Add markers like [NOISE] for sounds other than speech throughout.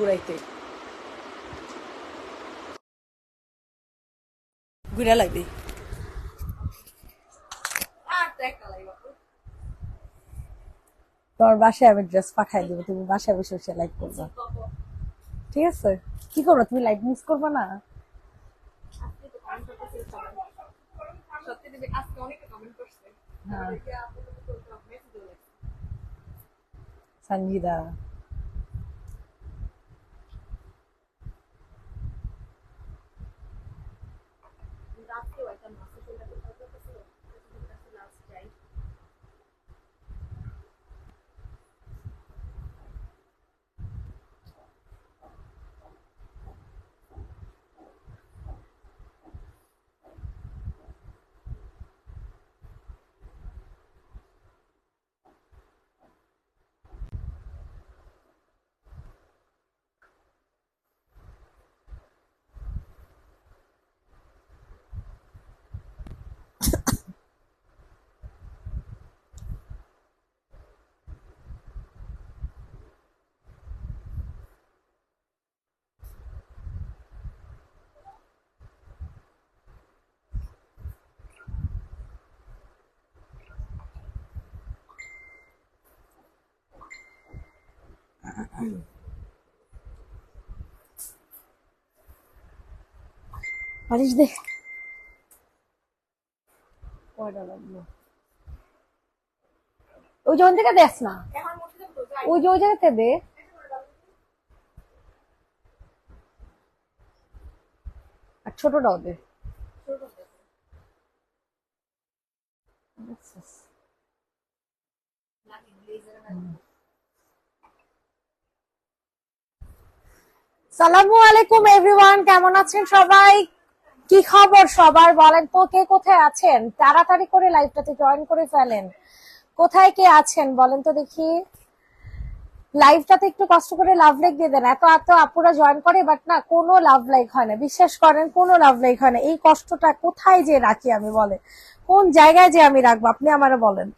ঘুরাইতে ঘুরা লাগবে। তোমার বাসায় আমি ড্রেস পাঠাই দিব, তুমি বাসায় বসে বসে লাইভ করবে। ঠিক আছে? কি করব? তুমি লাইভ মিস করবে না? হ্যাঁ। সঞ্জিদা বালিশ দে কয়টা লাগল ওই জন থেকে দেখ না? ওই যে ওই জায়গাতে দে। আর ছোটটাও দে। সালামু আলাইকুম এভরিওয়ান কেমন আছেন সবাই? কি খবর সবার? বলেন তো কে কোথায় আছেন? তাড়াতাড়ি করে লাইভটাতে জয়েন করে ফেলেন। কোথায় কে আছেন? বলেন তো দেখি। লাইভটাতে একটু কষ্ট করে লাভ লাইক দিয়ে দেন। এত এত আপুরা জয়েন করে বাট না, কোনো লাভ লাইক হয় না। বিশ্বাস করেন, কোনো লাভ লাইক হয় না। এই কষ্টটা কোথায় যে রাখি আমি বলে কোন জায়গায় যে আমি রাখব? আপনি আমারে বলেন।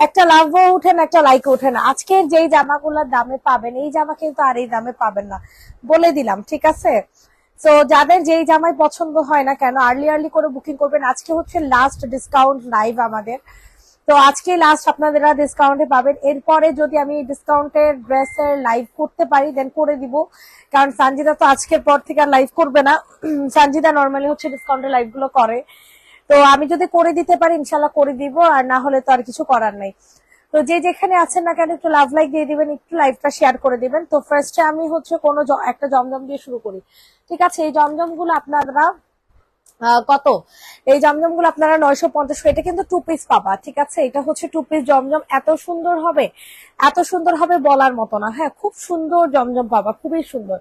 একটা লাভও উঠে না, একটা লাইকও উঠে না। আজকের যেই জামাগুলোর দামে পাবেন, এই জামা কিন্তু আর এই দামে পাবেন না। বলে দিলাম, ঠিক আছে? তো যাদের যেই জামাই পছন্দ হয় না কেন আর্লি আর্লি করে বুকিং করবেন। আজকে হচ্ছে লাস্ট ডিসকাউন্ট লাইভ আমাদের। তো আজকে লাস্ট আপনারা ডিসকাউন্টে পাবেন। এরপরে যদি আমি ডিসকাউন্টের ড্রেসের লাইভ করতে পারি দেন করে দিব। কারণ সানজিদা তো আজকের পর থেকে আর লাইভ করবে না। সানজিদা নর্মালি হচ্ছে ডিসকাউন্টের লাইভগুলো করে। তো আমি যদি করে দিতে পারি, ইনশাল্লাহ করে দিব, আর না হলে তো আর কিছু করার নাই। তো যে যেখানে আছেন না কেন, একটু লাভ লাইক দিয়ে দিবেন, একটু লাইভটা শেয়ার করে দিবেন। তো ফার্স্টে আমি হচ্ছে কোনো একটা জমজম দিয়ে শুরু করি। ঠিক আছে, এই জমজমগুলো আপনারা কত? এই জমজমগুলো আপনারা নয়শো পঞ্চাশ এটা কিন্তু টু পিস পাবা, ঠিক আছে? এটা হচ্ছে টু পিস জমজম। এত সুন্দর হবে, এত সুন্দর হবে বলার মতো না হ্যাঁ? খুব সুন্দর জমজম পাবা, খুবই সুন্দর।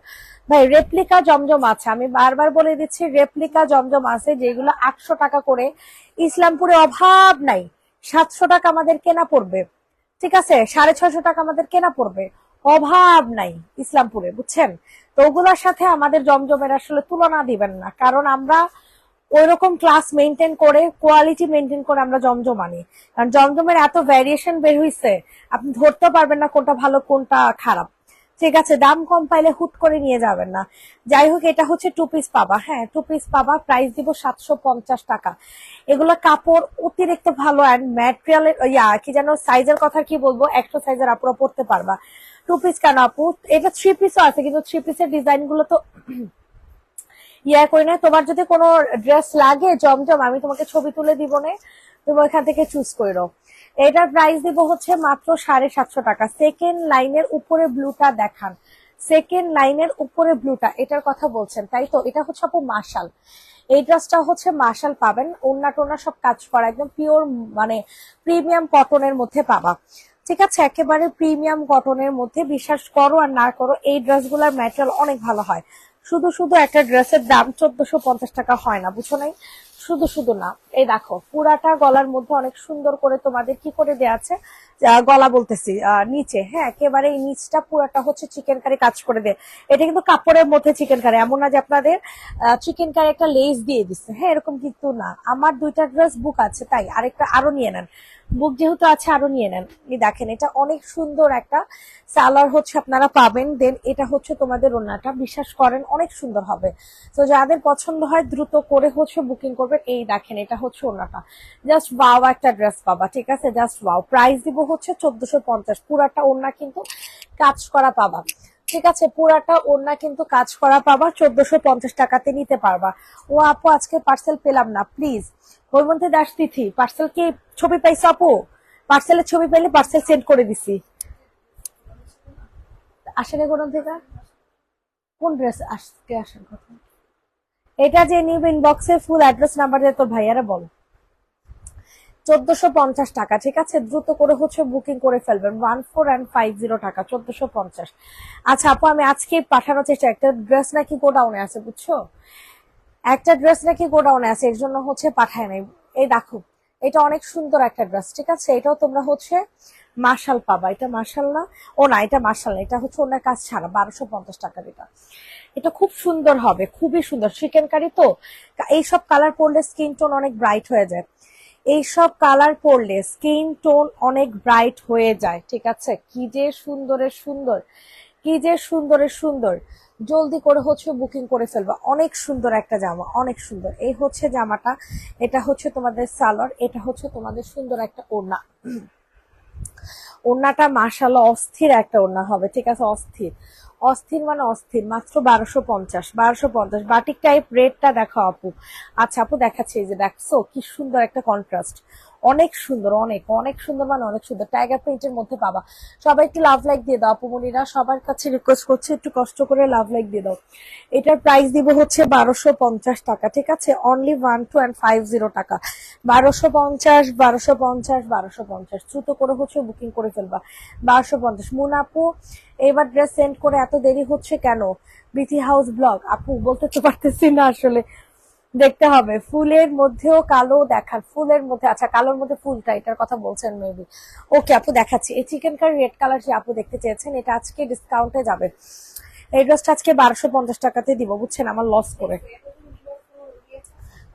ভাই রেপ্লিকা জমজম আছে, আমি বারবার বলে দিচ্ছি রেপ্লিকা জমজম আছে, যেগুলো আটশো টাকা করে। ইসলামপুরে অভাব নাই, সাতশো টাকা আমাদের কেনা পড়বে, ঠিক আছে? সাড়ে ছয়শো টাকা আমাদের কেনা পড়বে, অভাব নাই ইসলামপুরে, বুঝছেন? তো ওগুলোর সাথে আমাদের জমজমের আসলে তুলনা দিবেন না, কারণ আমরা ওইরকম ক্লাস মেনটেন করে কোয়ালিটি মেনটেন করে আমরা জমজম আনি। কারণ জমজমের এত ভ্যারিয়েশন বের হইছে, আপনি ধরতে পারবেন না কোনটা ভালো, কোনটা খারাপ। ঠিক আছে, দাম কম পাইলে হুট করে নিয়ে যাবেন না। যাই হোক, এটা হচ্ছে টু পিস পাবা। হ্যাঁ টু পিস পাবা প্রাইস দিব সাতশো পঞ্চাশ টাকা। এগুলো কাপড় অতিরিক্ত ভালো অ্যান্ড ম্যাটেরিয়ালের ইয়া, কি যেন সাইজের কথা কি বলব একশো সাইজের আপুরা পড়তে পারবা। টু পিস কেন আপু? এটা থ্রি পিসও আছে, কিন্তু থ্রি পিসের ডিজাইনগুলো তো ইয়া করি না। তোমার যদি কোনো ড্রেস লাগে, জমজম, আমি তোমাকে ছবি তুলে দিব না। তুমি ওইখান থেকে চুজ করো এটার প্রাইস দিব হচ্ছে মাত্র সাড়ে সাতশো টাকা। সেকেন্ড লাইনের উপরে ব্লুটা দেখান। সেকেন্ড লাইনের উপরে ব্লুটা এটার কথা বলছেন, তাই তো? এটা হচ্ছে আপু মার্শাল এই ড্রেসটা হচ্ছে মার্শাল পাবেন। ওন্না টোনা সব কাজ করা, একদম পিওর মানে প্রিমিয়াম কটনের মধ্যে পাবা। ঠিক আছে? একেবারে প্রিমিয়াম কটনের মধ্যে, বিশ্বাস করো আর না করো, এই ড্রেসগুলোর ম্যাটেরিয়াল অনেক ভালো হয়। শুধু শুধু একটা ড্রেসের দাম চোদ্দশো পঞ্চাশ টাকা হয় না, বুঝো নাই? শুধু শুধু না। এই দেখো, পুরাটা গলার মধ্যে অনেক সুন্দর করে তোমাদের কি করে দেয়া আছে? গলা বলতেছি নিচে হ্যাঁ একেবারে এই নিচটা পুরাটা হচ্ছে চিকেন কারি কাজ করে দেয়। এটা কিন্তু কাপড়ের মধ্যে চিকেন কারি এমন না যে আপনাদের চিকেন কারি একটা লেস দিয়ে দিচ্ছে। হ্যাঁ এরকম কিন্তু না। আমার দুইটা ড্রেস বুক আছে, তাই আরেকটা আরও নিয়ে নেন। বুক যেহেতু আছে, আরও নিয়ে নেন। এই দেখেন, এটা অনেক সুন্দর একটা সালোয়ার হচ্ছে আপনারা পাবেন। দেন এটা হচ্ছে তোমাদের ওনাটা বিশ্বাস করেন, অনেক সুন্দর হবে। তো যাদের পছন্দ হয়, দ্রুত করে হচ্ছে বুকিং করবেন। এই দেখেন, এটা হচ্ছে ওনাটা জাস্ট ওয়াও একটা ড্রেস পাবা, ঠিক আছে? জাস্ট ওয়াও প্রাইস দিব হচ্ছে চোদ্দশো পঞ্চাশ। পুরাটা ওনা কিন্তু কাজ করা পাবা। ঠিক আছে? পুরাটা ওনা কিন্তু কাজ করা পাবা, চোদ্দশো পঞ্চাশ টাকাতে নিতে পারবা। ও আপু, আজকে পার্সেল পেলাম না please Haimanti Das Tithi parcel কি ছবি পাইছো আপু? পার্সেলের ছবি পেলে পার্সেল সেন্ড করে দিছি। আসেনি কোন থেকে কোন ড্রেস আজকে আসার কথা? এটা যে নিউ ইনবক্সে ফুল অ্যাড্রেস নাম্বার দিয়ে তোর ভাইয়ারা বল। চোদ্দশো পঞ্চাশ টাকা, ঠিক আছে? দ্রুত করে হচ্ছে বুকিং করে ফেলবেন। One four and five zero টাকা, চোদ্দশো পঞ্চাশ। আচ্ছা আপু, আমি আজকে পাঠানোর চেষ্টা একটা ড্রেস নাকি গোডাউনে আছে, বুঝছ? একটা ড্রেস নাকি গোডাউনে আছে, এর জন্য হচ্ছে পাঠায় নাই। এই দেখো, এটা অনেক সুন্দর একটা ড্রেস ঠিক আছে? এটাও তোমরা হচ্ছে মার্শাল পাবা। এটা মার্শাল না? ও না, এটা মার্শাল এটা হচ্ছে অন্য কাজ ছাড়া, বারোশো পঞ্চাশ টাকার এটা। এটা খুব সুন্দর হবে, খুবই সুন্দর। চিকেন কারি তো, এইসব কালার পরলে স্কিন টোন অনেক ব্রাইট হয়ে যায়। এইসব কালার পরলে স্কিন টোন অনেক ব্রাইট হয়ে যায়, ঠিক আছে? কি যে সুন্দরের সুন্দর, কি যে সুন্দরের সুন্দর। জলদি করে হচ্ছে বুকিং করে ফেলবা। অনেক সুন্দর একটা জামা, অনেক সুন্দর। এই হচ্ছে জামাটা, এটা হচ্ছে তোমাদের সালোয়ার, এটা হচ্ছে তোমাদের সুন্দর একটা ওড়না। ওড়নাটা মাসাল্লাহ অস্থির একটা ওড়না হবে, ঠিক আছে? অস্থির। অস্থির মানে অস্থির, মাত্র বারোশো পঞ্চাশ বারোশো পঞ্চাশ। বাটিক টাইপ রেটটা দেখো আপু। আচ্ছা আপু দেখাচ্ছে এই যে, দেখছ? কি সুন্দর একটা কন্ট্রাস্ট অনেক সুন্দর, অনেক অনেক সুন্দর মানে অনেক সুন্দর। টাইগার প্রিন্টের মধ্যে পাবা সবাই একটু লাভ লাইক দিয়ে দাও আপুমনিরা সবার কাছে রিকোয়েস্ট করছে, একটু কষ্ট করে লাভ লাইক দিয়ে দাও। এটার প্রাইস দিব হচ্ছে বারোশো পঞ্চাশ টাকা, ঠিক আছে? Only one two and five zero টাকা। বারোশো পঞ্চাশ বারোশো পঞ্চাশ বারোশো পঞ্চাশ। দ্রুত করে হচ্ছে বুকিং করে ফেলবা। বারোশো পঞ্চাশ। মুন আপু, এবার ড্রেস সেন্ড করে এত দেরি হচ্ছে কেন? বিথি হাউস ব্লগ আপু, বলতে তো পারতেছি না আসলে। দেখতে হবে। ফুলের মধ্যেও কালো দেখার ফুলের মধ্যে আচ্ছা কালোর মধ্যে ফুলটা, এটার কথা বলছেন মেবি ওকে আপু দেখাচ্ছি। এই চিকেন কারি রেড কালার যে আপু দেখতে চেয়েছেন, এটা আজকে ডিসকাউন্টে যাবে। এই ড্রেসটা আজকে বারোশো পঞ্চাশ টাকাতে দিব, বুঝছেন? আমার লস করে।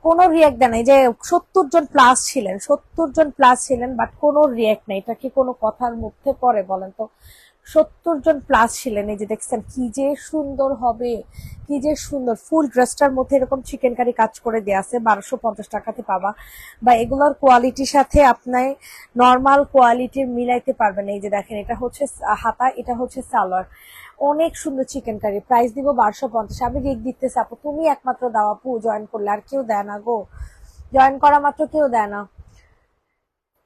কোনো রিয়াক্ট দেয় যে সত্তর জন প্লাস ছিলেন, সত্তর জন প্লাস ছিলেন বাট কোনো রিয়াক্ট নেই। এটা কি কোনো কথার মধ্যে পরে বলেন তো? সত্তর জন প্লাস ছিলেন এই যে দেখছেন, কি যে সুন্দর হবে, কি যে সুন্দর। ফুল ড্রেসটার মধ্যে এরকম চিকেন কারি কাজ করে দেওয়া আছে, বারোশো পঞ্চাশ টাকাতে পাবা। বা এগুলোর কোয়ালিটির সাথে আপনার নর্মাল কোয়ালিটির মিলাইতে পারবেন। এই যে দেখেন, এটা হচ্ছে হাতা, এটা হচ্ছে সালোয়ার। অনেক সুন্দর চিকেন কারি প্রাইস দিব বারোশো পঞ্চাশ। আমি রেক দিতেছি, আপু, তুমি একমাত্র দাও, আপু জয়েন করলে। আর কেউ দেয় না গো। জয়েন করা মাত্র কেউ দেয় না।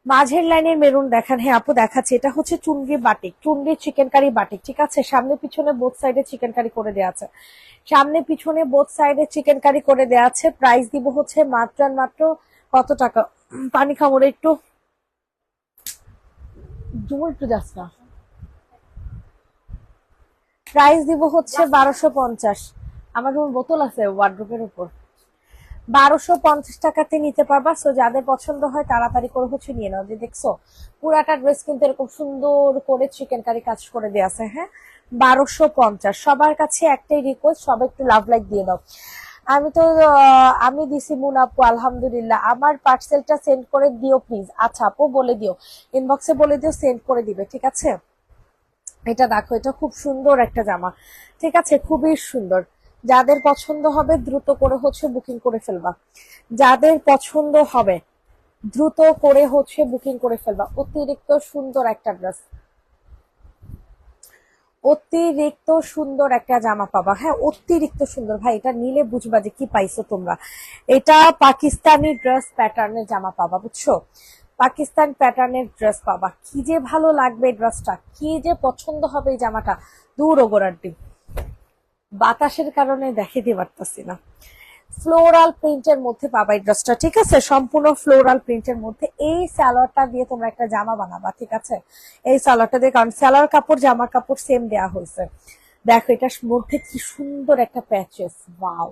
মাঝের লাইনের মেরুন দেখান। হ্যাঁ আপু দেখাচ্ছে। এটা হচ্ছে chunri batik. Chunri chicken curry batik, ঠিক আছে? সামনে পিছনে বোথ সাইডে চিকেন কারি করে দেওয়া আছে। সামনে পিছনে বোথ সাইডে চিকেন কারি করে দেওয়া আছে। প্রাইস দিব হচ্ছে মাত্র মাত্র কত টাকা? পানি খাব একটু। একটু যাস না। প্রাইস দিব হচ্ছে বারোশো পঞ্চাশ। আমার বোতল আছে ওয়ার্ড্রোপের উপর। বারোশো পঞ্চাশ টাকাতে নিতে পারবা। সো যাদের পছন্দ হয়, তাড়াতাড়ি করে হচ্ছে নিয়ে নাও। যে দেখছ, পুরাটা ড্রেস কিন্তু এরকম সুন্দর করে চিকেন কারি কাজ করে দেওয়া আছে হ্যাঁ? বারোশো পঞ্চাশ। সবার কাছে একটাই রিকোয়েস্ট সবাই একটু লাভ লাইক দিয়ে দাও। আমি তো আমি দিছি মুন আলহামদুলিল্লাহ। আমার পার্সেলটা সেন্ড করে দিও প্লিজ আচ্ছা আপু, বলে দিও। ইনবক্সে বলে দিও সেন্ড করে দিবে, ঠিক আছে? এটা দেখো, এটা খুব সুন্দর একটা জামা। ঠিক আছে? খুবই সুন্দর। যাদের পছন্দ হবে দ্রুত করে হচ্ছে বুকিং করে ফেলবা। যাদের পছন্দ হবে দ্রুত করে হচ্ছে বুকিং করে ফেলবা। অতিরিক্ত সুন্দর একটা ড্রেস অতিরিক্ত সুন্দর একটা জামা পাবা। হ্যাঁ অতিরিক্ত সুন্দর। ভাই, এটা নিলে বুঝবা যে কি পাইছো তোমরা। এটা পাকিস্তানি ড্রেস প্যাটার্নের জামা পাবা, বুঝছ? পাকিস্তান প্যাটার্নের ড্রেস পাবা। কি যে ভালো লাগবে ড্রেসটা কি যে পছন্দ হবে এই জামাটা। দূর ওগোরাড্ডি বাতাসের কারণে দেখাতে পারতাছি না। ফ্লোরাল প্রিন্টের মধ্যে পাবা ড্রেসটা, ঠিক আছে? সম্পূর্ণ ফ্লোরাল প্রিন্টের মধ্যে এই সালোয়ারটা দিয়ে তোমরা একটা জামা বানাবা, ঠিক আছে? এই সালোয়ারটা দিয়ে, কারণ সালোয়ার কাপড় জামার কাপড় সেম দেওয়া হয়েছে। দেখো, এটার মধ্যে কি সুন্দর একটা প্যাচেস ওয়াও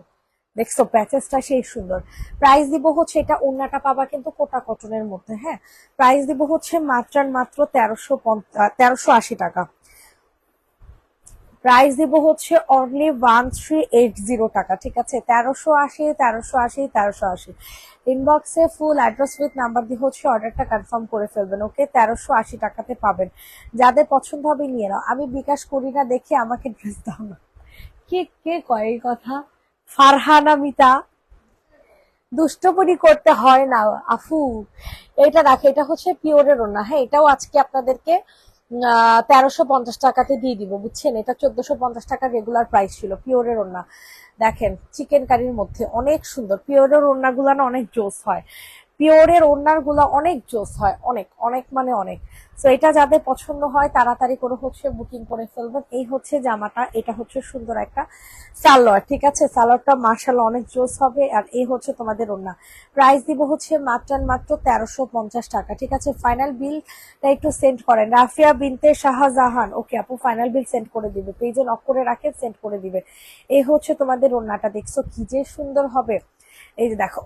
দেখছ প্যাচেসটা সেই সুন্দর। প্রাইস দিব হচ্ছে, এটা ওন্নাটা পাবা কিন্তু কোটা কটনের মধ্যে হ্যাঁ? প্রাইস দিব হচ্ছে মাত্র মাত্র তেরোশো তেরোশো আশি টাকা। প্রাইস দিব হচ্ছে only one three eight zero টাকা, ঠিক আছে? তেরোশো আশি তেরোশো আশি তেরোশো আশি। ইনবক্সে ফুল অ্যাড্রেস উইথ নাম্বার দিয়ে হচ্ছে অর্ডারটা কনফার্ম করে ফেলবেন ওকে তেরোশো আশি টাকাতে পাবেন। যাদের পছন্দ হবে নিয়ে নাও। আমি বিকাশ করি না, দেখে আমাকে ড্রেস দাও না। কে কে কয় এই কথা? ফারহানা মিতা দুষ্টপনি করতে হয় না, আফু। এটা দেখো, এটা হচ্ছে পিওরের ওনা হ্যাঁ? এটাও আজকে আপনাদেরকে তেরোশো পঞ্চাশ টাকাতে দিয়ে দিব, বুঝছেন? এটা চোদ্দশো পঞ্চাশ টাকা রেগুলার প্রাইস ছিল পিওরের ওড়না দেখেন চিকেন কারির মধ্যে অনেক সুন্দর পিওরের ওড়নাগুলো না অনেক জোস হয়। পিওরের ওড়নারগুলো অনেক জোস হয়, অনেক অনেক মানে অনেক। তো এটা যাদের পছন্দ হয়, তাড়াতাড়ি করে হচ্ছে বুকিং করে ফেলবেন। এই হচ্ছে জামাটা, এটা হচ্ছে সুন্দর একটা সালোয়ার, ঠিক আছে? সালোয়ারটা মার্শাল অনেক জোস হবে, আর এই হচ্ছে তোমাদের ওড়না। প্রাইস দিব হচ্ছে মাত্র মাত্র তেরোশো পঞ্চাশ টাকা, ঠিক আছে? ফাইনাল বিলটা একটু সেন্ড করেন। রাফিয়া বিনতে শাহজাহান ওকে আপু ফাইনাল বিল সেন্ড করে দিবে। পেজে লক করে রাখে সেন্ড করে দিবে। এই হচ্ছে তোমাদের ওড়নাটা, দেখছ কি যে সুন্দর হবে? এই যে দেখো।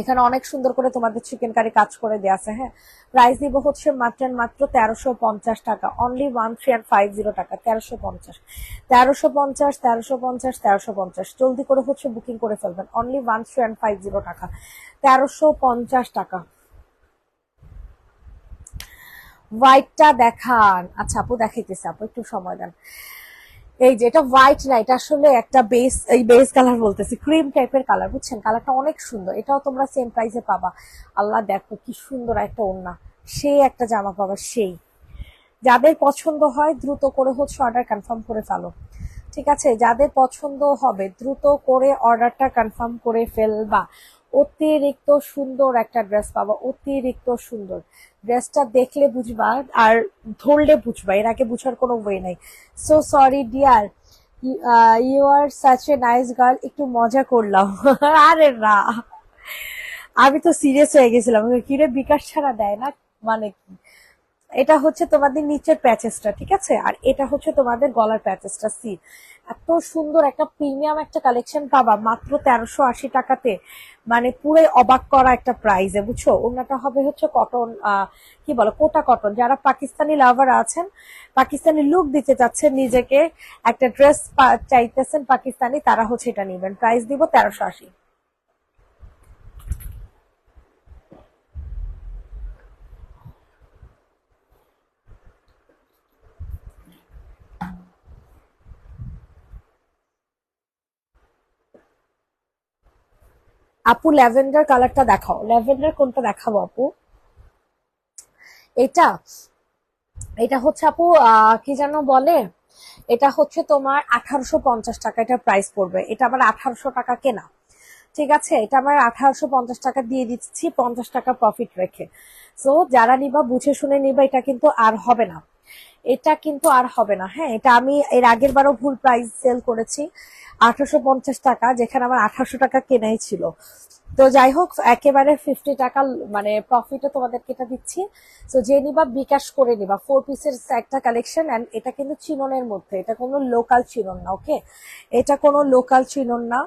এখানে অনেক সুন্দর করে তোমাদের চিকেন কারি কাজ করে দেওয়া আছে হ্যাঁ? প্রাইস দিব হচ্ছে মাত্র মাত্র তেরোশো পঞ্চাশ টাকা। Only one three and five zero টাকা, তেরোশো পঞ্চাশ। তেরোশো পঞ্চাশ তেরোশো পঞ্চাশ তেরোশো পঞ্চাশ। জলদি করে হচ্ছে বুকিং করে ফেলবেন। Only one three and five zero টাকা, তেরোশো পঞ্চাশ টাকা। হোয়াইটটা দেখান। আচ্ছা আপু দেখাইতেছে, আপু একটু সময় দেন। এই যে, এটা হোয়াইট না, এটা আসলে একটা বেস এই বেস কালার বলতেছি ক্রিম টাইপের কালার বুঝছেন? কালারটা অনেক সুন্দর, এটাও তোমরা সেম প্রাইসে পাবা। আল্লাহ দেখো কি সুন্দর একটা ওড়না, সেই একটা জামা পাবা, সেই। যাদের পছন্দ হয়, দ্রুত করে হচ্ছে অর্ডার কনফার্ম করে ফেলো। ঠিক আছে? যাদের পছন্দ হবে, দ্রুত করে অর্ডারটা কনফার্ম করে ফেলবা। অতিরিক্ত সুন্দর একটা ড্রেস পাবা, অতিরিক্ত সুন্দর। ড্রেসটা দেখলে বুঝবা আর ধরলে বুঝবা, এর আগে বুঝার কোনো ওয়ে নাই। So sorry dear you are such a nice girl একটু মজা করলাম। [LAUGHS] আরে না। আমি তো সিরিয়াস হয়ে গেছিলাম। কিরে বিকাশ ছাড়া দেয় না? মানে কি এটা হচ্ছে তোমাদের নিচের প্যাচেসটা, ঠিক আছে? আর এটা হচ্ছে তোমাদের গলার প্যাচেসটা সি এত সুন্দর একটা প্রিমিয়াম একটা কালেকশন পাবা মাত্র তেরোশো আশি টাকাতে। মানে পুরো অবাক করা একটা প্রাইজে বুঝছ? ওনাটা হবে হচ্ছে কটন কি বলো, কোটা কটন যারা পাকিস্তানি লাভার আছেন, পাকিস্তানি লুক দিতে চাচ্ছেন নিজেকে, একটা ড্রেস চাইতেছেন পাকিস্তানি, তারা হচ্ছে এটা নিবেন। প্রাইস দিব তেরোশো আশি। আপু ল্যাভেন্ডার কালারটা দেখাও। ল্যাভেন্ডার কোনটা দেখাবো আপু? এটা এটা হচ্ছে আপু কি যেন বলে? এটা হচ্ছে তোমার আঠারোশো পঞ্চাশ টাকা, এটা প্রাইস পড়বে। এটা আবার আঠারোশো টাকা কেনা। ঠিক আছে? এটা আমার আঠারোশো পঞ্চাশ টাকা দিয়ে দিচ্ছি, পঞ্চাশ টাকা প্রফিট রেখে। সো যারা নিবা, বুঝে শুনে নিবা, এটা কিন্তু আর হবে না। এটা কিন্তু আর হবে না। হ্যাঁ এটা আমি এর আগের বারও ভুল প্রাইস সেল করেছি। আঠারোশো পঞ্চাশ টাকা, যেখানে আমার আঠারোশো টাকা কেনাই ছিল। তো যাই হোক, একেবারে ফিফটি টাকা মানে প্রফিটে তোমাদেরকে এটা দিচ্ছি। তো যে নিবা, বিকাশ করে নিবা। ফোর পিসের একটা কালেকশন অ্যান্ড এটা কিন্তু চিননের মধ্যে। এটা কোনো লোকাল চিনন না ওকে এটা কোনো লোকাল চিনন না।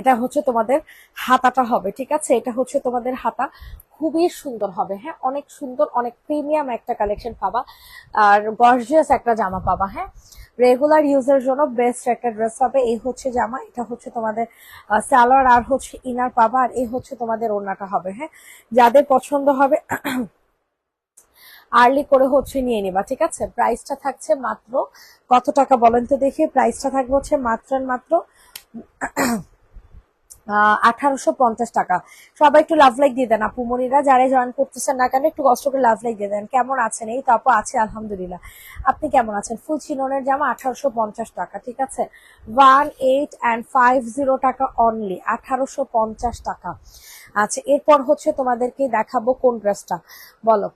এটা হচ্ছে তোমাদের হাতাটা হবে, ঠিক আছে? এটা হচ্ছে তোমাদের হাতা। খুবই সুন্দর হবে হ্যাঁ? অনেক সুন্দর, অনেক প্রিমিয়াম একটা কালেকশন পাবা। আর গর্জিয়াস একটা জামা পাবা হ্যাঁ? রেগুলার ইউজের জন্য বেস্ট একটা ড্রেস পাবে। এই হচ্ছে জামা, এটা হচ্ছে তোমাদের স্যালোয়ার আর হচ্ছে ইনার পাবা, আর এই হচ্ছে তোমাদের ওড়নাটা হবে হ্যাঁ? যাদের পছন্দ হবে, আর্লি করে হচ্ছে নিয়ে নিবা, ঠিক আছে? প্রাইসটা থাকছে মাত্র, কত টাকা বলেন তো দেখি? প্রাইসটা থাকবে হচ্ছে মাত্র মাত্র আঠারোশো পঞ্চাশ টাকা। সবাই একটু লাভ লাইক দিয়ে দেন, আপু মনিরা, যারা জয়েন করতেছেন না কেন, একটু কষ্ট করে লাভ লাইক দিয়ে দেন। কেমন আছেন? এই তো আপু আছে, আলহামদুলিল্লাহ। আপনি কেমন আছেন? ফুল চিননের জামা আঠারোশো পঞ্চাশ টাকা, ঠিক আছে? One eight and five zero টাকা অনলি আঠারোশো পঞ্চাশ টাকা। আচ্ছা এরপর হচ্ছে তোমাদেরকে দেখাবো কোন ড্রেসটা বলো।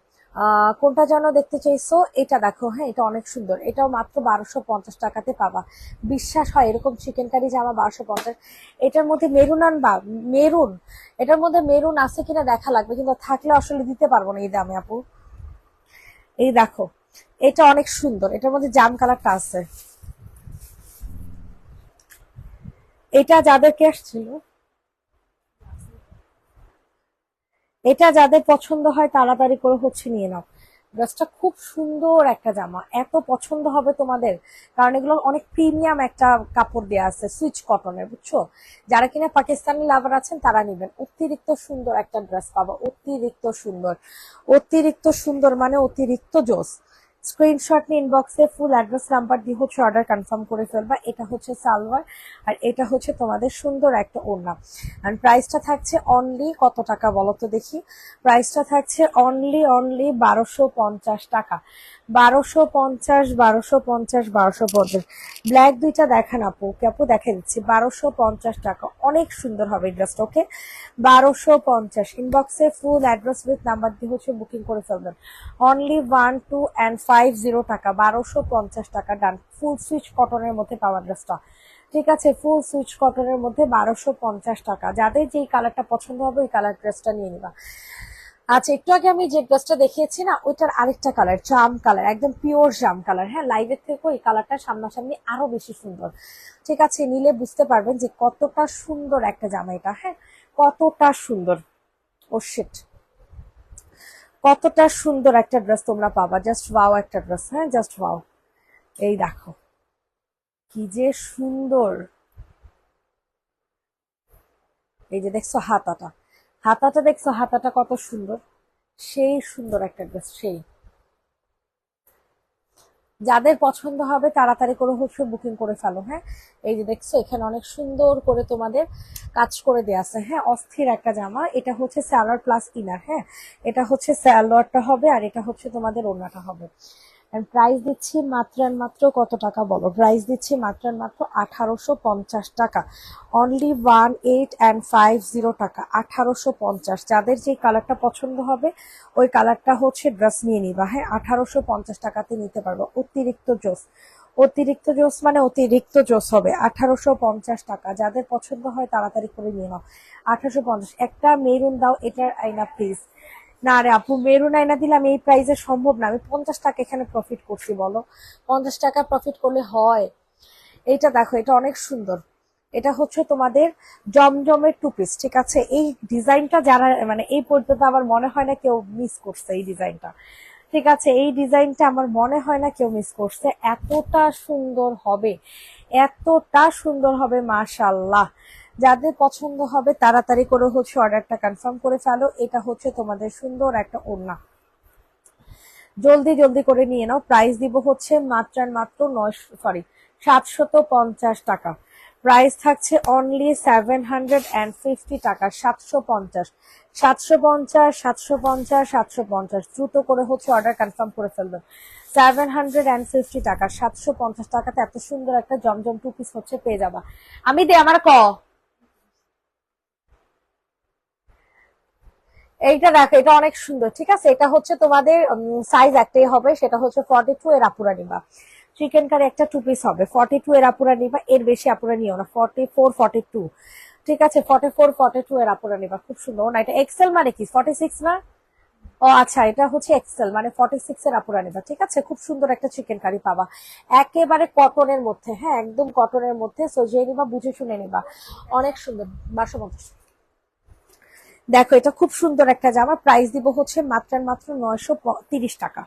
কোনটা যেন দেখতে চাইছো, এটা দেখো হ্যাঁ এটা অনেক সুন্দর। এটাও মাত্র বারোশো পঞ্চাশ টাকাতে পাবা। বিশ্বাস হয়, এরকম চিকেন কারি জামা বারোশো পঞ্চাশ, এটার মধ্যে মেরুন আনবা? মেরুন? এটার মধ্যে মেরুন আছে কিনা দেখা লাগবে, কিন্তু থাকলে আসলে দিতে পারব না এই দামে, আপু। এই দেখো, এটা অনেক সুন্দর, এটার মধ্যে জাম কালারটা আছে। এটা যাদের যাদেরকে আসছিল? এটা যাদের পছন্দ হয়, তাড়াতাড়ি করে হচ্ছে নিয়ে নাও। ড্রেসটা খুব সুন্দর একটা জামা। এত পছন্দ হবে তোমাদের। কারণ এগুলো অনেক প্রিমিয়াম একটা কাপড় দেওয়া আছে সুইচ কটনের বুঝছ? যারা কিনা পাকিস্তানি লাভার আছেন, তারা নেবেন। অতিরিক্ত সুন্দর একটা ড্রেস পাবো। অতিরিক্ত সুন্দর। অতিরিক্ত সুন্দর মানে অতিরিক্ত জোস। স্ক্রিনশট নিয়ে ইনবক্সে ফুল অ্যাড্রেস নাম্বার দিয়ে হচ্ছে অর্ডার কনফার্ম করে ফেলবা। এটা হচ্ছে সালোয়ার আর এটা হচ্ছে তোমাদের সুন্দর একটা ওড়না। আর প্রাইসটা থাকছে অনলি কত টাকা বলো তো দেখি প্রাইসটা থাকছে অনলি অনলি বারোশো পঞ্চাশ টাকা। বারোশো পঞ্চাশ বারোশো পঞ্চাশ বারোশো পঞ্চাশ। ব্ল্যাক দুইটা দেখান আপু। ওকে আপু? দেখে দিচ্ছি বারোশো পঞ্চাশ টাকা। অনেক সুন্দর হবে ড্রেসটা ওকে বারোশো পঞ্চাশ। ইনবক্সে ফুল অ্যাড্রেস উইথ নাম্বার দিয়ে হচ্ছে বুকিং করে ফেলবেন। Only one two and five zero টাকা। বারোশো পঞ্চাশ টাকা ডান ফুল সুইচ কটনের মধ্যে পাওয়ার ড্রেসটা ঠিক আছে? ফুল সুইচ কটনের মধ্যে বারোশো পঞ্চাশ টাকা। যাদের যেই কালারটা পছন্দ হবে, ওই কালার ড্রেসটা নিয়ে নিবা। আচ্ছা একটু আগে আমি যে ড্রেসটা দেখিয়েছি না, ওইটার আরেকটা কালার জাম কালার একদম পিওর জাম কালার হ্যাঁ লাইভের থেকে এই কালারটা সামনাসামনি আরও বেশি সুন্দর। ঠিক আছে, নিলে বুঝতে পারবেন যে কতটা সুন্দর একটা জামা এটা। হ্যাঁ কতটা সুন্দর। ও শিট কতটা সুন্দর একটা ড্রেস তোমরা পাবা। জাস্ট ওয়াও একটা ড্রেস হ্যাঁ জাস্ট ওয়াও এই দেখো, কি যে সুন্দর। এই যে দেখছ হাতাটা। হাতাটা দেখছ? হাতাটা কত সুন্দর। সেই সুন্দর একটা ড্রেস সেই। যাদের পছন্দ হবে, তাড়াতাড়ি করে হচ্ছে বুকিং করে ফেলো হ্যাঁ? এই যে দেখছ, এখানে অনেক সুন্দর করে তোমাদের কাজ করে দেওয়া আছে হ্যাঁ? অস্থির একটা জামা। এটা হচ্ছে স্যালোয়ার প্লাস ইনার হ্যাঁ? এটা হচ্ছে স্যালোয়ারটা হবে আর এটা হচ্ছে তোমাদের ওড়নাটা হবে। প্রাইস দিচ্ছি মাত্র আর মাত্র কত টাকা বলো? প্রাইস দিচ্ছি মাত্র মাত্র আঠারোশো পঞ্চাশ টাকা। Only one eight and five zero টাকা, আঠারোশো পঞ্চাশ। যাদের যে কালারটা পছন্দ হবে, ওই কালারটা হচ্ছে ড্রেস নিয়ে নিবা। হ্যাঁ আঠারোশো পঞ্চাশ টাকাতে নিতে পারব। অতিরিক্ত জোস। অতিরিক্ত জোস মানে অতিরিক্ত জোস হবে। আঠারোশো পঞ্চাশ টাকা। যাদের পছন্দ হয় তাড়াতাড়ি করে নিয়ে নাও। আঠারোশো পঞ্চাশ। একটা মেরুন দাও, এটার আইনা প্লিজ না রে আপু মেরুন আইনা দিলে আমি এই প্রাইসে সম্ভব না। আমি পঞ্চাশ টাকা এখানে প্রফিট করছি, বলো। পঞ্চাশ টাকা প্রফিট করলে হয়। এইটা দেখো, এটা অনেক সুন্দর। এটা হচ্ছে তোমাদের জমজমের টু পিস ঠিক আছে? এই ডিজাইনটা যারা মানে এই পর্যন্ত আমার মনে হয় না কেউ মিস করছে এই ডিজাইনটা ঠিক আছে, এই ডিজাইনটা আমার মনে হয় না কেউ মিস করছে। এতটা সুন্দর হবে, এতটা সুন্দর হবে মাশাল্লাহ যাদের পছন্দ হবে তাড়াতাড়ি করে হচ্ছে অর্ডারটা কনফার্ম করে ফেলো। এটা হচ্ছে তোমাদের সুন্দর একটা ওড়না। জলদি জলদি করে নিয়ে নাও। প্রাইস দিব হচ্ছে মাত্রার মাত্র নয় সরি সাতশত পঞ্চাশ টাকা। প্রাইস থাকছে only seven hundred and fifty টাকা। সাতশো পঞ্চাশ। সাতশো পঞ্চাশ সাতশো পঞ্চাশ সাতশো পঞ্চাশ। দ্রুত করে হচ্ছে অর্ডার কনফার্ম করে ফেলবেন সেভেন হান্ড্রেড অ্যান্ড ফিফটি টাকা। সাতশো পঞ্চাশ টাকাতে এত সুন্দর একটা জমজম টু পিস হচ্ছে পেয়ে যাবা। আমি দে আমার ক? এইটা দেখো, এটা অনেক সুন্দর, ঠিক আছে? এটা হচ্ছে তোমাদের সাইজ একটাই হবে, সেটা হচ্ছে ফর্টি টু এর আপুরা নিবা। চিকেন কারি একটা টু পিস হবে ফর্টি টু এর আপুরা নিবা, এর বেশি আপুরা নিও না ফর্টি ফোর ফর্টি টু ঠিক আছে? ফর্টি ফোর ফর্টি টু এর আপুরা নিবা, খুব সুন্দর। না, এটা এক্সেল মানে কি? ফর্টি সিক্স না? ও আচ্ছা এটা হচ্ছে এক্সেল মানে ফর্টি সিক্স এর আপুরা নিবা, ঠিক আছে? খুব সুন্দর একটা চিকেন কারি পাবা। একেবারে কটনের মধ্যে হ্যাঁ একদম কটনের মধ্যে সো যে নিবা, বুঝে শুনে নিবা। অনেক সুন্দর পঞ্চাশ দেখো, এটা খুব সুন্দর একটা জামা। প্রাইস দিব হচ্ছে মাত্রার মাত্র নয়শো তিরিশ টাকা।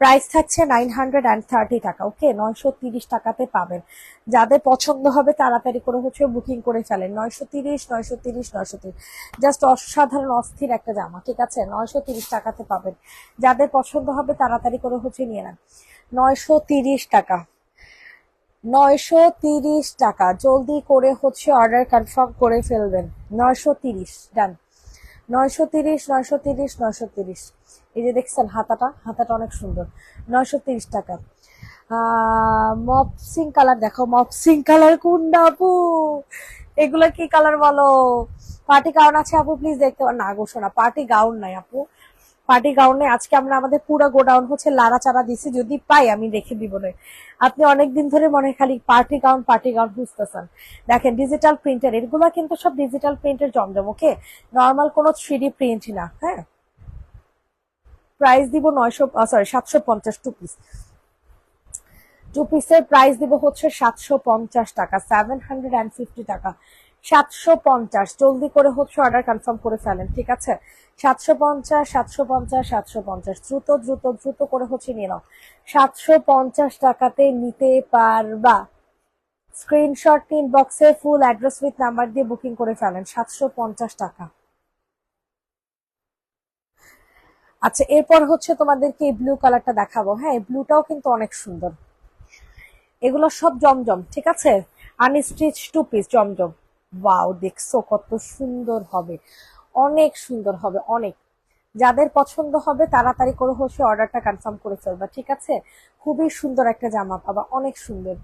প্রাইস থাকছে নাইন হান্ড্রেড অ্যান্ড থার্টি টাকা ওকে নয়শো তিরিশ টাকাতে পাবেন। যাদের পছন্দ হবে, তাড়াতাড়ি করে হচ্ছে বুকিং করে ফেলেন। নয়শো তিরিশ নয়শো তিরিশ নয়শো তিরিশ। জাস্ট অসাধারণ, অস্থির একটা জামা, ঠিক আছে? নয়শো তিরিশ টাকাতে পাবেন। যাদের পছন্দ হবে, তাড়াতাড়ি করে হচ্ছে নিয়ে নেন। নয়শো তিরিশ টাকা। নয়শো তিরিশ টাকা। জলদি করে হচ্ছে অর্ডার কনফার্ম করে ফেলবেন। নয়শো তিরিশ ডান নয়শো তিরিশ নয়শো তিরিশ নয়শো তিরিশ। এই যে দেখছেন হাতাটা হাতাটা অনেক সুন্দর। নয়শো তিরিশ টাকা মপসিং কালার দেখো মপসিং কালার কোনটা আপু। এগুলো কি কালার বলো? পার্টি গাউন আছে আপু প্লিজ দেখতে না গো শোনা পার্টি গাউন নাই আপু। পার্টি গাউনে আজকে আমরা আমাদের পুরো গোডাউন হচ্ছে লাড়া চারা দিছি, যদি পাই আমি রেখে দিব না আপনি অনেকদিন ধরে মনে খালি পার্টি গাউন পার্টি গাউন খুঁজতেছেন। দেখেন ডিজিটাল প্রিন্টার এগুলো কিন্তু সব ডিজিটাল প্রিন্টের জমজম ওকে নর্মাল কোনো থ্রি প্রিন্ট না হ্যাঁ? প্রাইস দিব নয়শো সরি সাতশো পঞ্চাশ টু পিস টু পিসের প্রাইস দিব হচ্ছে সাতশো পঞ্চাশ টাকা সেভেন হান্ড্রেড অ্যান্ড ফিফটি টাকা। সাতশো পঞ্চাশ। জলদি করে হচ্ছে অর্ডার কনফার্ম করে ফেলেন, ঠিক আছে? সাতশো পঞ্চাশ সাতশো পঞ্চাশ সাতশো পঞ্চাশ। দ্রুত দ্রুত দ্রুত করে হচ্ছে নিয়ে নাও। সাতশো পঞ্চাশ টাকাতে নিতে পারবা। স্ক্রিনশট ইনবক্সে ফুল অ্যাড্রেস উইথ নাম্বার দিয়ে বুকিং করে ফেলেন, সাতশো পঞ্চাশ টাকা। আচ্ছা এরপর হচ্ছে তোমাদেরকে এই ব্লু কালারটা দেখাবো। হ্যাঁ ব্লুটাও কিন্তু অনেক সুন্দর। এগুলো সব জমজম, ঠিক আছে? আনস্টিচ টু পিস জমজম। ওয়াও, দেখছ কত সুন্দর হবে। অনেক সুন্দর হবে, অনেক। যাদের পছন্দ হবে, তাড়াতাড়ি করে হচ্ছে অর্ডারটা কনফার্ম করে ফেলবা, ঠিক আছে? খুবই সুন্দর একটা জামা পাবা, অনেক সুন্দর।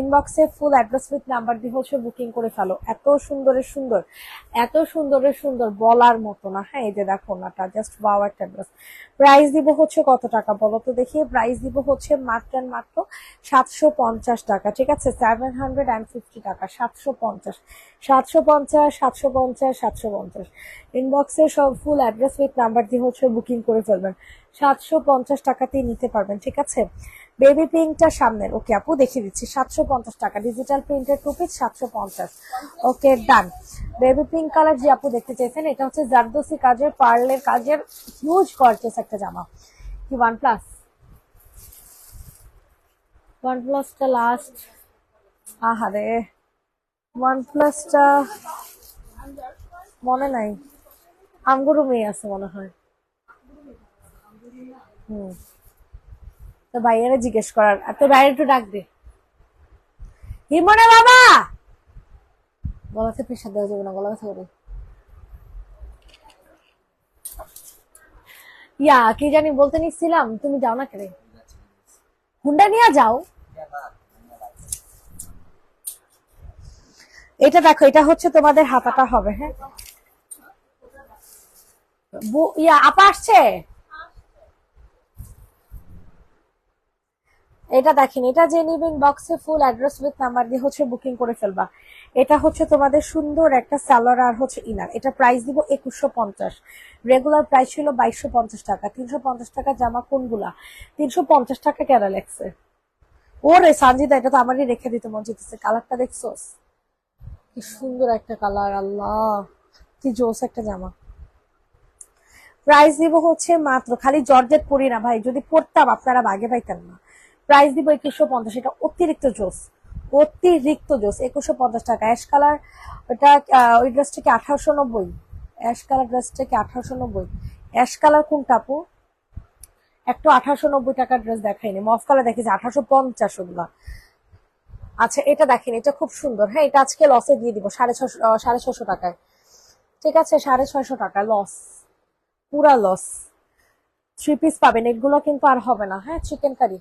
ইনবক্সে ফুল অ্যাড্রেস উইথ নাম্বার দিয়ে হচ্ছে বুকিং করে ফেলো। এত সুন্দরের সুন্দর, এত সুন্দরের সুন্দর বলার মতো না হ্যাঁ? এই যে দেখো নাটা জাস্ট ওয়াও একটা ড্রেস প্রাইস দিব হচ্ছে কত টাকা বলো তো দেখি? প্রাইস দিব হচ্ছে মাত্র মাত্র সাতশো পঞ্চাশ টাকা, ঠিক আছে? সেভেন হান্ড্রেড অ্যান্ড ফিফটি টাকা, সাতশো পঞ্চাশ। সাতশো পঞ্চাশ সাতশো পঞ্চাশ সাতশো পঞ্চাশ। ইনবক্সে সব ফুল অ্যাড্রেস উইথ নাম্বার দিয়ে হচ্ছে বুকিং করে ফেলবেন। সাতশো পঞ্চাশ টাকাতেই নিতে পারবেন, ঠিক আছে? বেবি পিঙ্কটা সামনের। ওকে আপু, দেখিয়ে দিচ্ছি। সাতশো পঞ্চাশ টাকা। ডিজিটাল প্রিন্টের টু পিস সাতশো পঞ্চাশ। Okay done baby pink colour যে আপু দেখতে চাইছেন, এটা হচ্ছে জারদোসি কাজের, পার্লের কাজের হিউজ গর্জেস একটা জামা। কি ওয়ান প্লাস ওয়ান প্লাসটা লাস্ট আহারে। ওয়ান প্লাসটা মনে নাই। আমগুরু মেয়ে আছে মনে হয়। হুম। তো ভাইয়ারা জিজ্ঞেস করার। আর তো বাইরে একটু ডাক দে। হিমনে বাবা! গলাতে প্রেশার দেওয়া যাবে না, গলা ব্যথা করে। ইয়া, কি জানি বলতে নিচ্ছিলাম, তুমি যাও না কেন? হুন্ডা নিয়ে যাও। এটা দেখো, এটা হচ্ছে তোমাদের হাতাটা হবে হ্যাঁ? ইয়া, আপা আসছে? এটা দেখেন, এটা যে নিবেন বক্সে ফুল অ্যাড্রেস উইথ নাম্বার দিয়ে হচ্ছে বুকিং করে ফেলবা। এটা হচ্ছে তোমাদের সুন্দর একটা স্যালোয়ার আর হচ্ছে ইনার এটা প্রাইস দিব একুশশো পঞ্চাশ। রেগুলার প্রাইস ছিল বাইশশো পঞ্চাশ টাকা। তিনশো পঞ্চাশ টাকা জামা কোনগুলা? তিনশো পঞ্চাশ টাকা কেনা লেগছে ওরে, সানজিদা, এটা তো আমারই রেখে দিতে মন চাইতেছে। কালারটা দেখছোস? কি সুন্দর একটা কালার, আল্লাহ। কি জোস একটা জামা। প্রাইস দিব হচ্ছে মাত্র, খালি জর্জেট পরি না ভাই, যদি পড়তাম আপনারা বাগে পাইতেন না। প্রাইস দিব একুশশো পঞ্চাশ, এটা অতিরিক্ত জোস অতিরিক্ত জোস, একুশশো পঞ্চাশ টাকা। অ্যাশ কালার ওটা ওই ড্রেসটাকে আঠারোশো নব্বই। অ্যাশ কালার ড্রেসটাকে আঠারোশো নব্বই। অ্যাশ কালার কোনটা আপু? একটু আঠারোশো নব্বই টাকার ড্রেস দেখাইনি মফ কালার দেখেছি আঠারোশো পঞ্চাশ ওগুলা। আচ্ছা এটা দেখেন, এটা খুব সুন্দর। হ্যাঁ এটা আজকে লসে দিয়ে দিব, সাড়ে ছশো সাড়ে ছশো টাকায়। ঠিক আছে, সাড়ে ছয়শো টাকা লস পুরা লস থ্রি পিস পাবেন, এগুলো কিন্তু আর হবে না। হ্যাঁ চিকেন কারি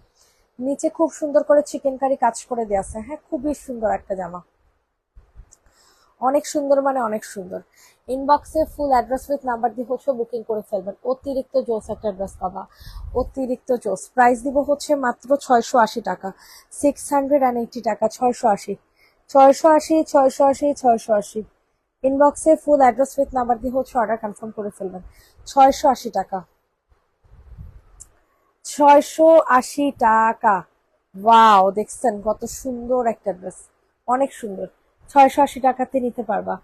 নিচে খুব সুন্দর করে চিকেন কারি কাজ করে দেওয়া আছে। হ্যাঁ খুবই সুন্দর একটা জামা। অনেক সুন্দর মানে অনেক সুন্দর। ইনবক্সে ফুল অ্যাড্রেস উইথ নাম্বার দিয়ে হচ্ছে বুকিং করে ফেলবেন। অতিরিক্ত জোস একটা ড্রেস পাবা। অতিরিক্ত জোস প্রাইস দিব হচ্ছে মাত্র ছয়শো আশি টাকা। সিক্স হান্ড্রেড অ্যান্ড এইটি টাকা, ছয়শো আশি। ছয়শো আশি ছয়শো আশি ছয়শো আশি। ইনবক্সে ফুল অ্যাড্রেস উইথ নাম্বার দিয়ে হচ্ছে অর্ডার কনফার্ম করে ফেলবেন। ছয়শো আশি টাকা। ছয়শো আশি টাকা। ওয়াও দেখছেন কত সুন্দর একটা ড্রেস অনেক সুন্দর। ছয়শো আশি টাকাতে নিতে পারবা।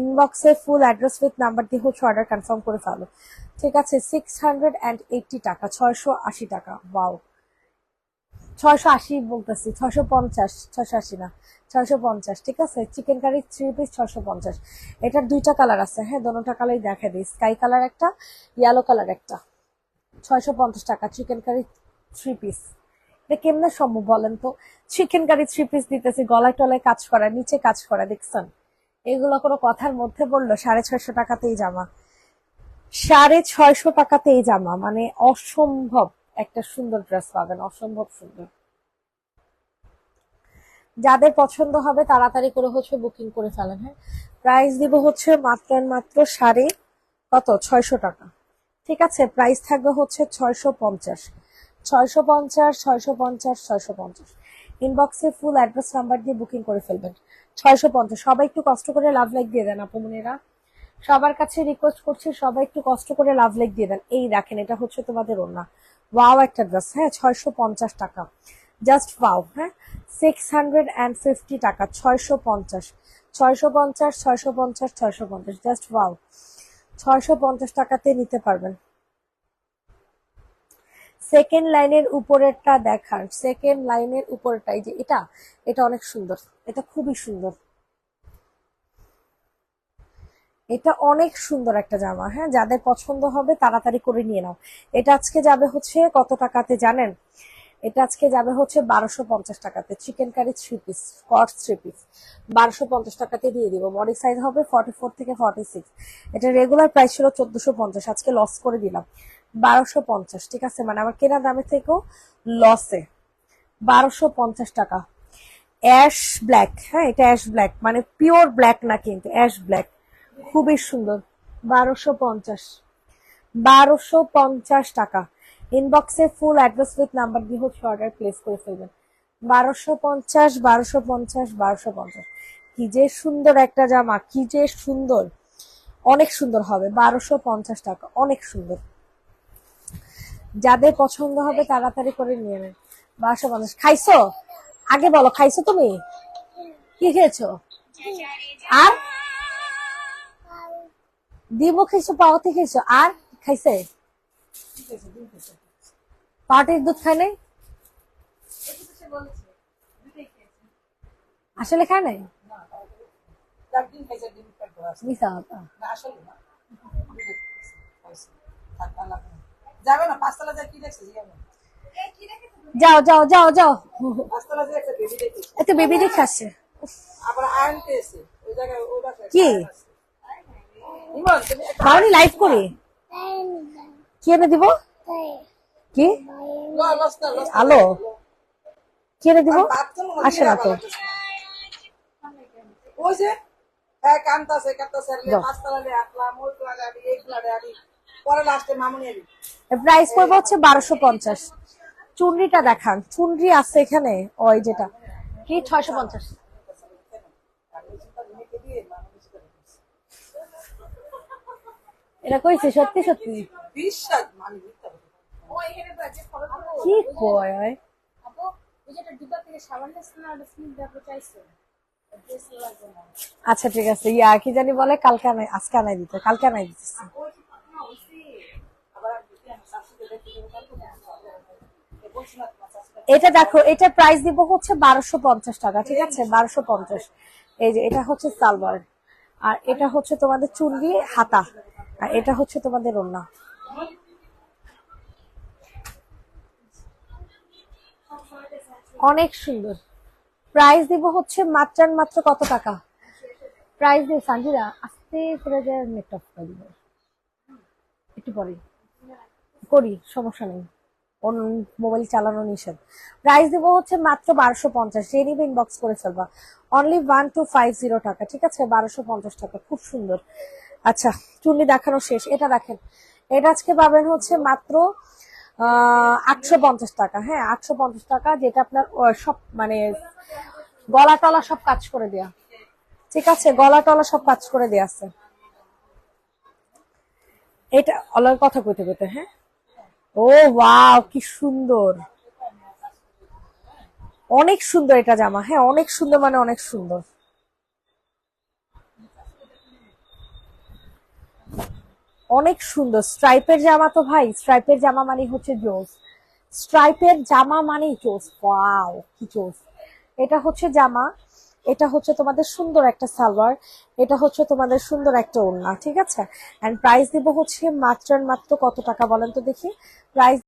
ইনবক্সে ফুল অ্যাড্রেস উইথ নাম্বার দিয়ে হচ্ছে অর্ডার কনফার্ম করে ফেলো। ঠিক আছে সিক্স হান্ড্রেড অ্যান্ড এইটটি টাকা, ছয়শো আশি টাকা বাউ ছয়শো আশি বলতেছি, ছয়শো পঞ্চাশ, ছয়শো আশি না, ছয়শো পঞ্চাশ, ঠিক আছে? চিকেন কারি থ্রি পিস ছয়শো পঞ্চাশ। এটার দুইটা কালার আছে হ্যাঁ? দোনোটা কালারই দেখা দিই। স্কাই কালার একটা ইয়েলো কালার একটা। ছয়শো পঞ্চাশ টাকা চিকেন কারি থ্রি পিস এটা কেমনে সম্ভব বলেন তো? চিকেন কারি থ্রি পিস দিতেছি, গলায় টলায় কাজ করা নিচে কাজ করা দেখছেন? এগুলো কোনো কথার মধ্যে বলল সাড়ে ছয়শো টাকাতেই জামা। সাড়ে ছয়শো টাকাতেই জামা মানে অসম্ভব একটা সুন্দর ড্রেস পাবেন, অসম্ভব সুন্দর। যাদের পছন্দ হবে তাড়াতাড়ি করে হচ্ছে বুকিং করে ফেলেন হ্যাঁ? প্রাইস দিব হচ্ছে মাত্র মাত্র সাড়ে কত? ছয়শো টাকা। ঠিক আছে প্রাইস থাকবে হচ্ছে ছয়শো পঞ্চাশ। ছয়শো পঞ্চাশ ছয়শো পঞ্চাশ ছয়শো পঞ্চাশ। ইনবক্সে ফুল অ্যাড্রেস নাম্বার দিয়ে বুকিং করে ফেলবেন। ছয়শো পঞ্চাশ। সবাই একটু কষ্ট করে লাভ লাইক দিয়ে দেন আপুমনেরা সবার কাছে রিকোয়েস্ট করছি, সবাই একটু কষ্ট করে লাভ লাইক দিয়ে দেন। এই রাখেন এটা হচ্ছে তোমাদের ওনা ওয়াও একটা ড্রেস হ্যাঁ ছয়শো পঞ্চাশ টাকা। জাস্ট ওয়াও হ্যাঁ সিক্স হান্ড্রেড অ্যান্ড ফিফটি টাকা, ছয়শো পঞ্চাশ। ছয়শো পঞ্চাশ ছয়শো পঞ্চাশ ছয়শো পঞ্চাশ জাস্ট ওয়াও ছয়শো পঞ্চাশ টাকাতে নিতে পারবেন। সেকেন্ড লাইনের উপরেরটা দেখার, সেকেন্ড লাইনের উপরেরটা যে এটা এটা অনেক সুন্দর, এটা খুবই সুন্দর। এটা অনেক সুন্দর একটা জামা হ্যাঁ যাদের পছন্দ হবে তাড়াতাড়ি করে নিয়ে নাও। এটা আজকে যাবে হচ্ছে কত টাকাতে জানেন? এটা আজকে যাবে হচ্ছে বারোশো পঞ্চাশ টাকাতে, chikankari three piece skirt three piece বারোশো পঞ্চাশ টাকাতে দিয়ে দিব বডি সাইজ হবে ফর্টি ফোর থেকে ফর্টি সিক্স এটা রেগুলার প্রাইস ছিল চোদ্দশো পঞ্চাশ, আজকে লস করে দিলাম। বারোশো পঞ্চাশ, ঠিক আছে? মানে আমার কেনা দামের থেকেও লসে বারোশো পঞ্চাশ টাকা। অ্যাশ ব্ল্যাক হ্যাঁ এটা অ্যাশ ব্ল্যাক মানে পিওর ব্ল্যাক না কিন্তু, অ্যাশ ব্ল্যাক। খুবই সুন্দর, বারোশো পঞ্চাশ। বারোশো পঞ্চাশ টাকা। ইনবক্সে ফুল অ্যাড্রেস উইথ নাম্বার দিয়ে হচ্ছে অর্ডার প্লেস করে ফেলবেন। বারোশো পঞ্চাশ বারোশো পঞ্চাশ বারোশো পঞ্চাশ। কি যে সুন্দর একটা জামা, কি যে সুন্দর। অনেক সুন্দর হবে, বারোশো পঞ্চাশ টাকা, অনেক সুন্দর। যাদের পছন্দ হবে তাড়াতাড়ি করে নিয়ে নেন। বারোশো পঞ্চাশ খাইছো? আগে বলো খাইছো তুমি? কি খেয়েছো? আর? ডিমও খেয়েছো পাওয়াতে খেয়েছো আর? খাইছে? পাটির দুধ খায় নাই? আসলে খায় নাই। মিশা। না, আসলে যাবে না পাঁচতলা যায় কি দেখছে? যাবে না। যাও যাও যাও যাও। একটা বেবি দেখে আসছে। আয়ন পেয়েছে ওই জায়গায় কি? মামনি লাইভ করি। কি এনে দিব? কি। আলো। কি এনে দিব? আসে না তো। ওই যে হ্যাঁ কান্তাছে কান্তাছে। পাঁচতলা দিয়ে আসলাম ওই আবি এই আবি পরে লাস্টে মামুনি প্রাইস পড়বে হচ্ছে বারোশো পঞ্চাশ। চুনরিটা দেখান। চুনরি আছে এখানে? ওই যেটা। কি ছয়শো পঞ্চাশ। এটা কইছে সত্যি সত্যি? মানি। কি কয় আচ্ছা ঠিক আছে। ইয়া কি জানি বলে কালকে আজকে আনাই দিতে কালকে আনাই দিতেছি। এটা দেখো, এটা প্রাইস দিব হচ্ছে বারোশো পঞ্চাশ টাকা, ঠিক আছে? বারোশো পঞ্চাশ। এই যে, এটা হচ্ছে সালবার আর এটা হচ্ছে তোমাদের চুন্ডি, হাতা। আর এটা হচ্ছে তোমাদের ওন্না অনেক সুন্দর। প্রাইস দিব হচ্ছে মাত্র আর মাত্র কত টাকা? প্রাইস দিব সানজিরা আস্তে করে যে নেট অফ করে একটু পরে করি, সমস্যা নেই। মোবাইল চালানো নিষেধ। প্রাইস দিব হচ্ছে মাত্র বারোশো পঞ্চাশ। যে নিবে ইনবক্স করে ফেলবা। Only one two five zero টাকা, ঠিক আছে? বারোশো পঞ্চাশ টাকা, খুব সুন্দর। আচ্ছা চুন্নি দেখানো শেষ। এটা দেখেন। এটা আজকে পাবেন হচ্ছে মাত্র আটশো পঞ্চাশ টাকা। হ্যাঁ আটশো পঞ্চাশ টাকা যেটা আপনার সব মানে গলা টলা সব কাজ করে দেয়া। ঠিক আছে? গলা টলা সব কাজ করে দেয়া আছে। এটা, অলর কথা কইতে কইতে হ্যাঁ? ও, ওয়াও, কি সুন্দর। অনেক সুন্দর এটা জামা হ্যাঁ অনেক সুন্দর মানে অনেক সুন্দর। অনেক সুন্দর। স্ট্রাইপের জামা তো ভাই, স্ট্রাইপের জামা মানে হচ্ছে জোস। স্ট্রাইপের জামা মানেই জোস, ওয়াও, কি জোস। এটা হচ্ছে জামা এটা হচ্ছে তোমাদের সুন্দর একটা সালোয়ার, এটা হচ্ছে তোমাদের সুন্দর একটা ওড়না, ঠিক আছে? অ্যান্ড প্রাইস দিব হচ্ছে মাত্র মাত্র কত টাকা বলেন তো দেখি? প্রাইস